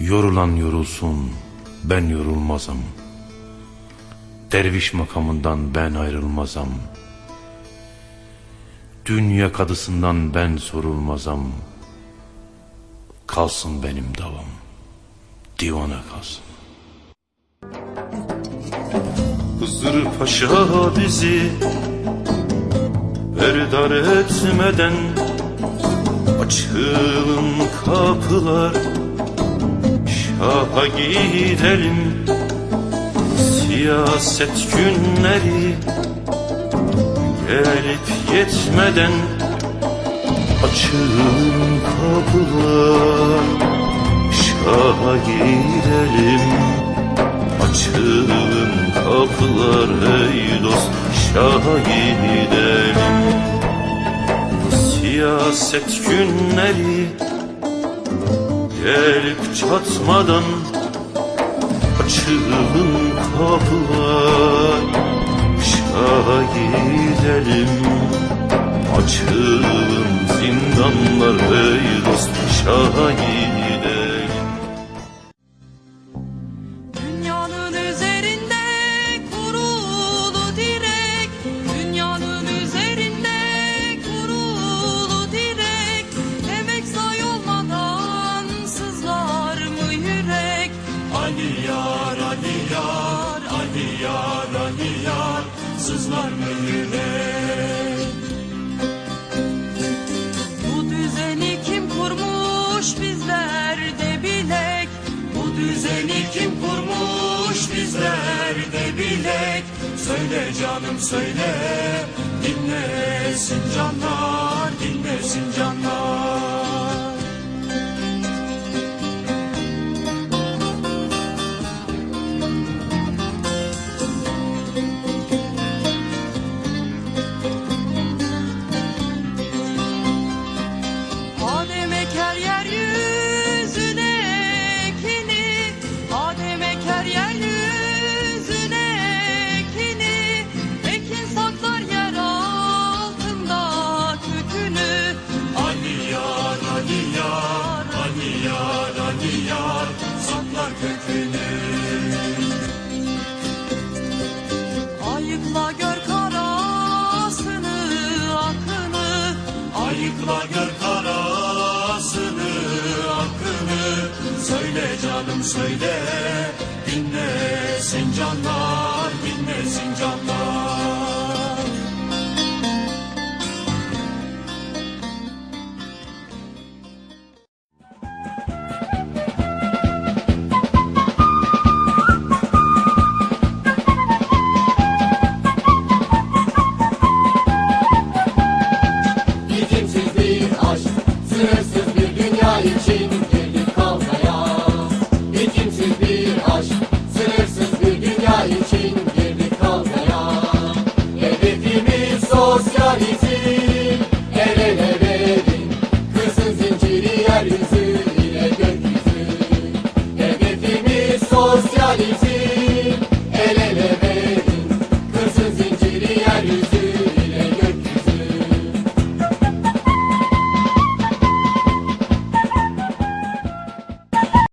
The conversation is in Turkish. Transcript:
Yorulan yorulsun, ben yorulmazam. Derviş makamından ben ayrılmazam. Dünya kadısından ben sorulmazam. Kalsın benim davam, divana kalsın. Hızır Paşa bizi Erdar etmeden Açılın kapılar Şaha gidelim. Siyaset günleri Gelip yetmeden Açılın kapılar Şaha gidelim. Açılın kapılar ey dost Şaha gidelim. Siyaset günleri Gelip çatmadan Açılın kapılar Şaha gidelim Açılın zindanlar ey dost Şaha gidelim Ali yar, Ali yar, Ali yar, Ali yar Sızlar mı Bu düzeni kim kurmuş bizlerde bilek? Bu düzeni kim kurmuş bizlerde bilek? Söyle canım söyle dinlesin canlar canım söyle. Dinlesin canlar dinlesin canlar